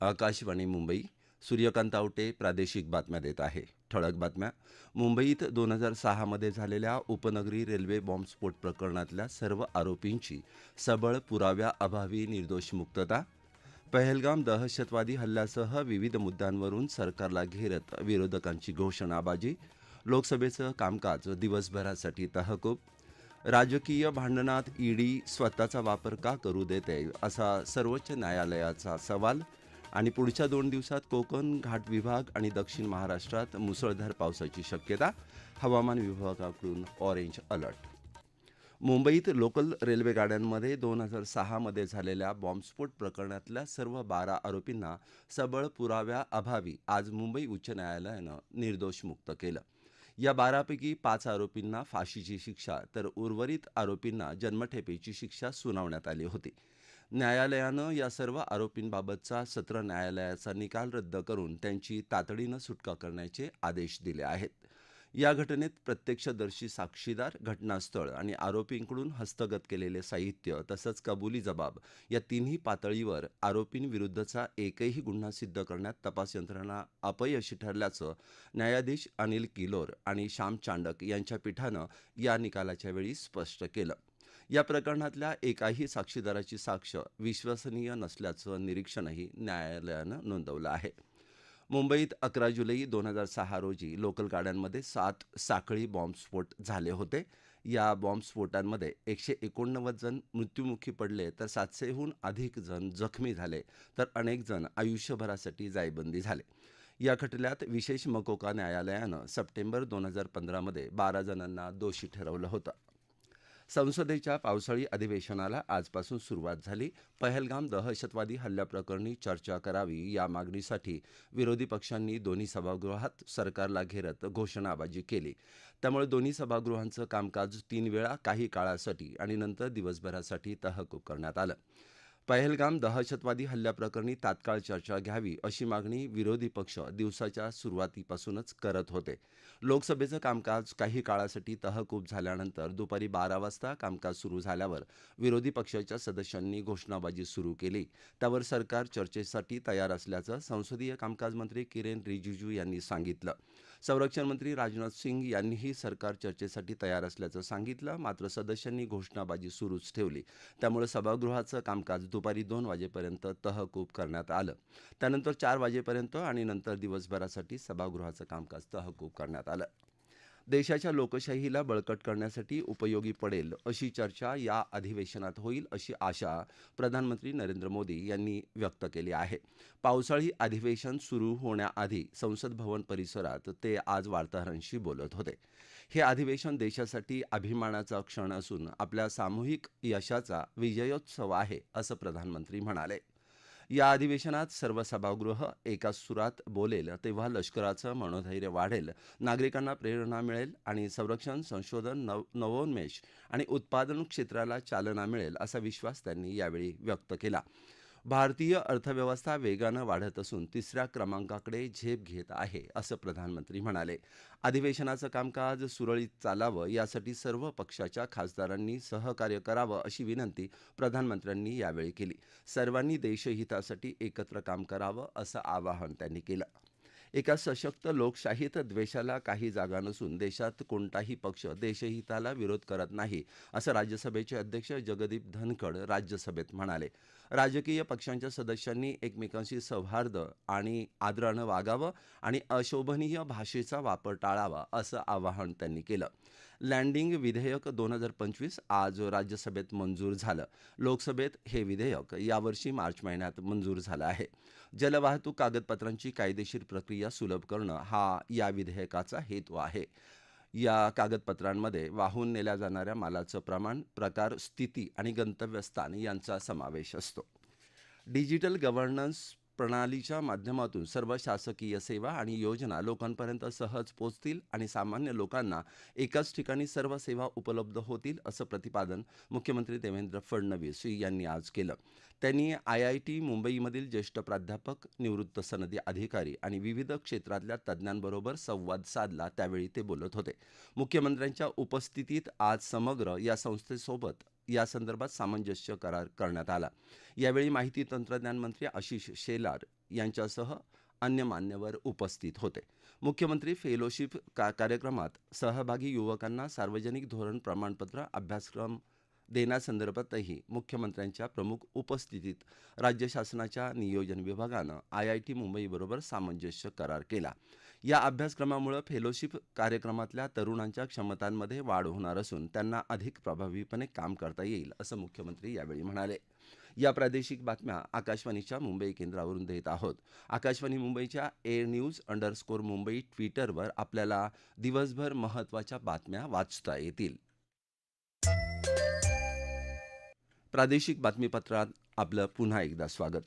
आकाशवाणी मुंबई सूर्यकांत आवटे प्रादेशिक बातम्या देत आहे. ठळक बातम्या. मुंबईत दोन हजार सहामध्ये झालेल्या उपनगरी रेल्वे बॉम्बस्फोट प्रकरणातल्या सर्व आरोपींची सबळ पुराव्याअभावी निर्दोष मुक्तता. पहलगाम दहशतवादी हल्ल्यासह विविध मुद्द्यांवरून सरकारला घेरत विरोधकांची घोषणाबाजी. लोकसभेचं कामकाज दिवसभरासाठी तहकूब. राजकीय भांडणात ईडी स्वतःचा वापर का करू देते असा सर्वोच्च न्यायालयाचा सवाल. आणि पुढच्या दोन दिवसात कोकण घाट विभाग आणि दक्षिण महाराष्ट्रात मुसळधार पावसाची शक्यता. हवामान विभागाकडून ऑरेंज अलर्ट. मुंबईत लोकल रेल्वे गाड्यांमध्ये दोन हजार सहामध्ये झालेल्या बॉम्बस्फोट प्रकरणातल्या सर्व बारा आरोपींना सबळ पुराव्याअभावी आज मुंबई उच्च न्यायालयानं निर्दोष मुक्त केलं. या बारापैकी पाच आरोपींना फाशीची शिक्षा तर उर्वरित आरोपींना जन्मठेपेची शिक्षा सुनावण्यात आली होती. न्यायालयानं या सर्व आरोपींबाबतचा सत्र न्यायालयाचा निकाल रद्द करून त्यांची तातडीनं सुटका करण्याचे आदेश दिले आहेत. या घटनेत प्रत्यक्षदर्शी साक्षीदार घटनास्थळ आणि आरोपींकडून हस्तगत केलेले साहित्य तसंच कबुली जबाब या तिन्ही पातळीवर आरोपींविरुद्धचा एकही गुन्हा सिद्ध करण्यात तपास यंत्रणा अपयशी ठरल्याचं न्यायाधीश अनिल किलोर आणि श्याम चांडक यांच्या पीठानं या निकालाच्या वेळी स्पष्ट केलं. या प्रकरणातल्या एकाही साक्षीदाराची साक्ष विश्वसनीय नसल्याचं निरीक्षणही न्यायालयानं नोंदवलं आहे. मुंबईत अकरा जुलै दोन हजार सहा रोजी लोकल गाड्यांमध्ये सात साखळी बॉम्बस्फोट झाले होते. या बॉम्बस्फोटांमध्ये एकशे एकोणनव्वद जण मृत्युमुखी पडले तर सातशेहून अधिक जण जखमी झाले तर अनेक जण आयुष्यभरासाठी जायबंदी झाले. या खटल्यात विशेष मकोका न्यायालयानं सप्टेंबर दोन हजार पंधरामध्ये बारा जणांना दोषी ठरवलं होतं. संसदेच्या पावसाळी अधिवेशनाला आजपासून सुरुवात झाली. पहलगाम दहशतवादी हल्ल्याप्रकरणी चर्चा करावी या मागणीसाठी विरोधी पक्षांनी दोन्ही सभागृहात सरकारला घेरत घोषणाबाजी केली. त्यामुळे दोन्ही सभागृहांचं कामकाज तीन वेळा काही काळासाठी आणि नंतर दिवसभरासाठी तहकूब करण्यात आलं. पहलगाम दहशतवादी हल्ल्याप्रकरणी तात्काळ चर्चा घ्यावी अशी मागणी विरोधी पक्ष दिवसाच्या सुरुवातीपासूनच करत होते. लोकसभेचं कामकाज काही काळासाठी तहकूब झाल्यानंतर दुपारी बारा वाजता कामकाज सुरू झाल्यावर विरोधी पक्षाच्या सदस्यांनी घोषणाबाजी सुरू केली. त्यावर सरकार चर्चेसाठी तयार असल्याचं संसदीय कामकाज मंत्री किरेन रिजिजू यांनी सांगितलं. संरक्षण मंत्री राजनाथ सिंग यांनीही सरकार चर्चेसाठी तयार असल्याचं सांगितलं. मात्र सदस्यांनी घोषणाबाजी सुरूच ठेवली. त्यामुळे सभागृहाचं कामकाज दुपारी दोन वाजेपर्यंत तहकूब करण्यात आलं. त्यानंतर चार वाजेपर्यंत आणि नंतर दिवसभरासाठी सभागृहाचं कामकाज तहकूब करण्यात आलं. देशाच्या लोकशाहीला बळकट करण्यासाठी उपयोगी पडेल अशी चर्चा या अधिवेशनात होईल अशी आशा प्रधानमंत्री नरेंद्र मोदी यांनी व्यक्त केली आहे. पावसाळी अधिवेशन सुरू होण्याआधी संसद भवन परिसरात ते आज वार्ताहरांशी बोलत होते. हे अधिवेशन देशासाठी अभिमानाचा क्षण असून आपल्या सामूहिक यशाचा विजयोत्सव आहे असं प्रधानमंत्री म्हणाले. या अधिवेशनात सर्व सभागृह एकाच सुरात बोलेल तेव्हा लष्कराचं मनोधैर्य वाढेल नागरिकांना प्रेरणा मिळेल आणि संरक्षण संशोधन नव नवोन्मेष आणि उत्पादन क्षेत्राला चालना मिळेल असा विश्वास त्यांनी यावेळी व्यक्त केला. भारतीय अर्थव्यवस्था वेगानं वाढत असून तिसऱ्या क्रमांकाकडे झेप घेत आहे असं प्रधानमंत्री म्हणाले. अधिवेशनाचं कामकाज सुरळीत चालावं यासाठी सर्व पक्षाच्या खासदारांनी सहकार्य करावं अशी विनंती प्रधानमंत्र्यांनी यावेळी केली. सर्वांनी देशहितासाठी एकत्र काम करावं असं आवाहन त्यांनी केलं. एका सशक्त लोकशाहीत द्वेषाला काही जागा नसून देशात कोणताही पक्ष देशहिताला विरोध करत नाही असं राज्यसभेचे अध्यक्ष जगदीप धनखड राज्यसभेत म्हणाले. राजकीय पक्षांच्या सदस्यांनी एकमेकांशी सौहार्द आणि आदरानं वागावं आणि अशोभनीय भाषेचा वापर टाळावा असं आवाहन त्यांनी केलं. लँडिंग विधेयक दोन हजार पंचवीस आज राज्यसभेत मंजूर झालं. लोकसभेत हे विधेयक यावर्षी मार्च महिन्यात मंजूर झालं आहे. जलवाहतूक कागदपत्रांची कायदेशीर प्रक्रिया सुलभ करणं हा या विधेयकाचा हेतू आहे. या कागदपत्रांमध्ये वाहून नेल्या जाणाऱ्या मालाचं प्रमाण प्रकार स्थिती आणि गंतव्यस्थान यांचा समावेश असतो. डिजिटल गव्हर्नन्स प्रणालीच्या माध्यमातून सर्व शासकीय सेवा आणि योजना लोकांपर्यंत सहज पोचतील आणि सामान्य लोकांना एकाच ठिकाणी सर्व सेवा उपलब्ध होतील असं प्रतिपादन मुख्यमंत्री देवेंद्र फडणवीस यांनी आज केलं. त्यांनी आय आय टी मुंबईमधील ज्येष्ठ प्राध्यापक निवृत्त सनदी अधिकारी आणि विविध क्षेत्रातल्या तज्ज्ञांबरोबर संवाद साधला त्यावेळी ते बोलत होते. मुख्यमंत्र्यांच्या उपस्थितीत आज समग्र या संस्थेसोबत यासंदर्भात सामंजस्य करार करण्यात आला. यावेळी माहिती तंत्रज्ञान मंत्री आशिष शेलार यांच्यासह अन्य मान्यवर उपस्थित होते. मुख्यमंत्री फेलोशिप का कार्यक्रमात सहभागी युवकांना सार्वजनिक धोरण प्रमाणपत्र अभ्यासक्रम देण्यासंदर्भातही मुख्यमंत्र्यांच्या प्रमुख उपस्थितीत राज्य शासनाच्या नियोजन विभागानं आय आय टी मुंबईबरोबर सामंजस्य करार केला. या अभ्यासक्रमामुळे फेलोशिप कार्यक्रमातल्या तरुणांच्या क्षमतांमध्ये वाढ होणार असून त्यांना अधिक प्रभावीपणे काम करता येईल असं मुख्यमंत्री यावेळी म्हणाले. या प्रादेशिक बातम्या आकाशवाणीच्या मुंबई केंद्रावरून देत आहोत. आकाशवाणी मुंबईच्या एअर न्यूज अंडरस्कोर मुंबई ट्विटरवर आपल्याला दिवसभर महत्त्वाच्या बातम्या वाचता येतील. प्रादेशिक बातमीपत्रात आपलं पुन्हा एकदा स्वागत.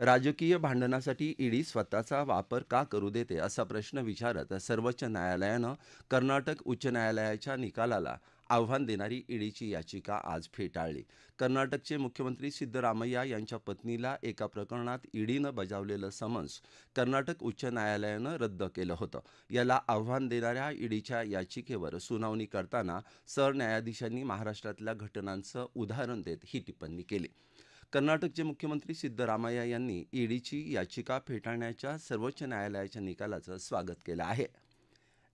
राजकीय भांडणासाठी ईडी स्वतःचा वापर का करू देते असा प्रश्न विचारत सर्वोच्च न्यायालयानं कर्नाटक उच्च न्यायालयाच्या निकालाला आव्हान देणारी ईडीची याचिका आज फेटाळली. कर्नाटकचे मुख्यमंत्री सिद्धरामय्या यांच्या पत्नीला एका प्रकरणात ईडीनं बजावलेलं समन्स कर्नाटक उच्च न्यायालयानं रद्द केलं होतं. याला आव्हान देणाऱ्या ईडीच्या याचिकेवर सुनावणी करताना सरन्यायाधीशांनी महाराष्ट्रातल्या घटनांचं उदाहरण देत ही टिप्पणी केली. कर्नाटकचे मुख्यमंत्री सिद्धरामय्या यांनी ईडीची याचिका फेटाळण्याच्या सर्वोच्च न्यायालयाच्या निकालाचं स्वागत केलं आहे.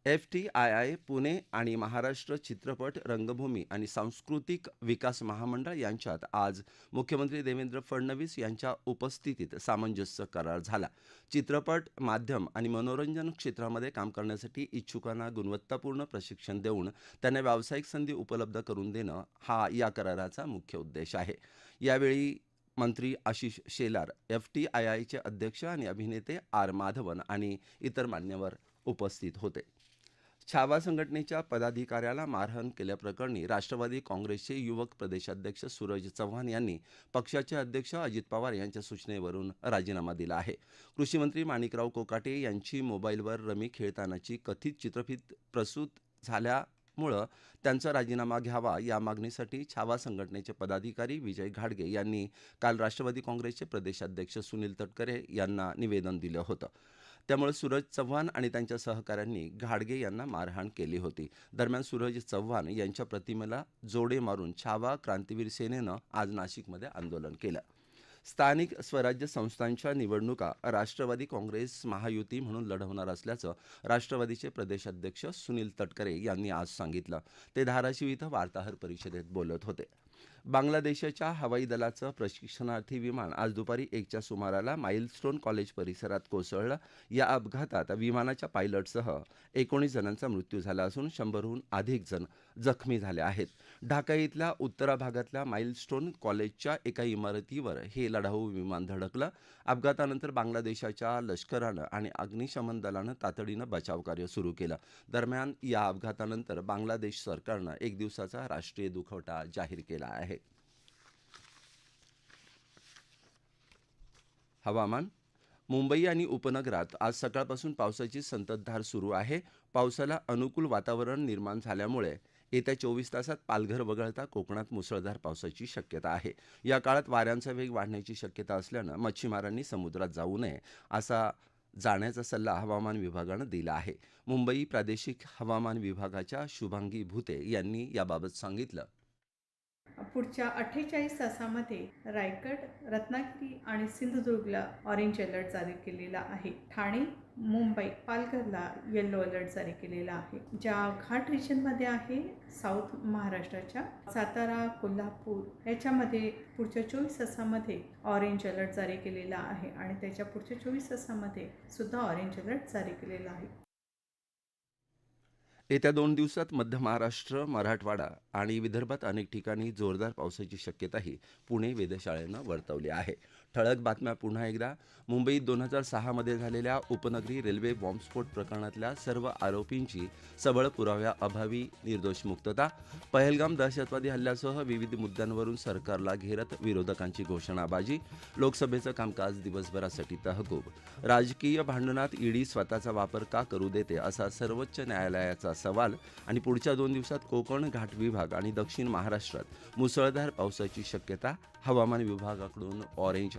F T I I Pune आणि महाराष्ट्र चित्रपट रंगभूमी आणि सांस्कृतिक विकास महामंडळ यांच्यात आज मुख्यमंत्री देवेंद्र फडणवीस यांच्या उपस्थितीत सामंजस्य करार झाला. चित्रपट माध्यम आणि मनोरंजन क्षेत्रामध्ये काम करण्यासाठी इच्छुकांना गुणवत्तापूर्ण प्रशिक्षण देऊन त्यांना व्यावसायिक संधी उपलब्ध करून देणं हा या कराराचा मुख्य उद्देश आहे. यावेळी मंत्री Ashish Shelar F T I आयचे अध्यक्ष आणि अभिनेते आर माधवन आणि इतर मान्यवर उपस्थित होते. छावा संघटनेच्या पदाधिकाऱ्याला मारहाण केल्याप्रकरणी राष्ट्रवादी काँग्रेसचे युवक प्रदेशाध्यक्ष सूरज चव्हाण यांनी पक्षाचे अध्यक्ष अजित पवार यांच्या सूचनेवरून राजीनामा दिला आहे. कृषीमंत्री माणिकराव कोकाटे यांची मोबाईलवर रमी खेळतानाची कथित चित्रफित प्रसूत झाल्यामुळं त्यांचा राजीनामा घ्यावा या मागणीसाठी छावा संघटनेचे पदाधिकारी विजय घाडगे यांनी काल राष्ट्रवादी काँग्रेसचे प्रदेशाध्यक्ष सुनील तटकरे यांना निवेदन दिलं होतं. त्यामुळे सूरज चव्हाण आणि त्यांच्या सहकाऱ्यांनी घाडगे यांना मारहाण केली होती. दरम्यान सूरज चव्हाण यांच्या प्रतिमेला जोडे मारून छावा क्रांतीवीर सेनेनं आज नाशिकमध्ये आंदोलन केलं. स्थानिक स्वराज्य संस्थांच्या निवडणुका राष्ट्रवादी काँग्रेस महायुती म्हणून लढवणार असल्याचं राष्ट्रवादीचे प्रदेशाध्यक्ष सुनील तटकरे यांनी आज सांगितलं. ते धाराशिव इथं वार्ताहर परिषदेत बोलत होते. बांगलादेशाच्या हवाई दलाचं प्रशिक्षणार्थी विमान आज दुपारी एकच्या सुमाराला माईलस्टोन कॉलेज परिसरात कोसळलं. या अपघातात विमानाच्या पायलटसह एकोणीस जणांचा मृत्यू झाला असून शंभरहून अधिक जण जखमी झाल्या आहेत. ढाका इथल्या उत्तरा भागातल्या माइलस्टोन कॉलेजच्या एका इमारतीवर हे लढाऊ विमान धडकलं. अपघातानंतर बांगलादेशाच्या लष्करानं आणि अग्निशमन दलानं तातडीनं बचावकार्य सुरू केलं. दरम्यान या अपघातानंतर बांगलादेश सरकारनं एक दिवसाचा राष्ट्रीय दुखवटा जाहीर केला आहे. हवामान. मुंबई आणि उपनगरात आज सकाळपासून पावसाची संततधार सुरू आहे. पावसाला अनुकूल वातावरण निर्माण झाल्यामुळे येत्या चोवीस तासात पालघर वगळता कोकणात मुसळधार पावसाची शक्यता आहे. या काळात वाऱ्यांचा वेग वाढण्याची शक्यता असल्यानं मच्छीमारांनी समुद्रात जाऊ नये असा जाण्याचा सल्ला हवामान विभागानं दिला आहे. मुंबई प्रादेशिक हवामान विभागाच्या शुभांगी भुते यांनी याबाबत सांगितलं. पुढच्या अठ्ठेचाळीस तासामध्ये रायगड रत्नागिरी आणि सिंधुदुर्गला ऑरेंज अलर्ट जारी केलेला आहे. ठाणे मुंबई पालघरला येल्लो अलर्ट जारी केलेला आहे. ज्या घाट रिजनमध्ये आहे साऊथ महाराष्ट्राच्या सातारा कोल्हापूर याच्यामध्ये पुढच्या चोवीस तासामध्ये ऑरेंज अलर्ट जारी केलेला आहे आणि त्याच्या पुढच्या चोवीस तासामध्ये सुद्धा ऑरेंज अलर्ट जारी केलेला आहे. येत्या दोन दिवसात मध्य महाराष्ट्र मराठवाडा आणि विदर्भात अनेक ठिकाणी जोरदार पावसाची शक्यताही पुणे वेधशाळेनं वर्तवली आहे. ठळक बातम्या पुन्हा एकदा. मुंबईत दोन हजार सहामध्ये झालेल्या उपनगरी रेल्वे बॉम्बस्फोट प्रकरणातल्या सर्व आरोपींची सबळ पुराव्याअभावी निर्दोष मुक्तता. पहलगाम दहशतवादी हल्ल्यासह विविध मुद्द्यांवरून सरकारला घेरत विरोधकांची घोषणाबाजी. लोकसभेचं कामकाज दिवसभरासाठी तहकूब. राजकीय भांडणात ईडी स्वतःचा वापर का करू देते असा सर्वोच्च न्यायालयाचा सवाल आणि पुढच्या दोन दिवसात कोकण घाट विभाग आणि दक्षिण महाराष्ट्रात मुसळधार पावसाची शक्यता हवामान विभागाकडून ऑरेंज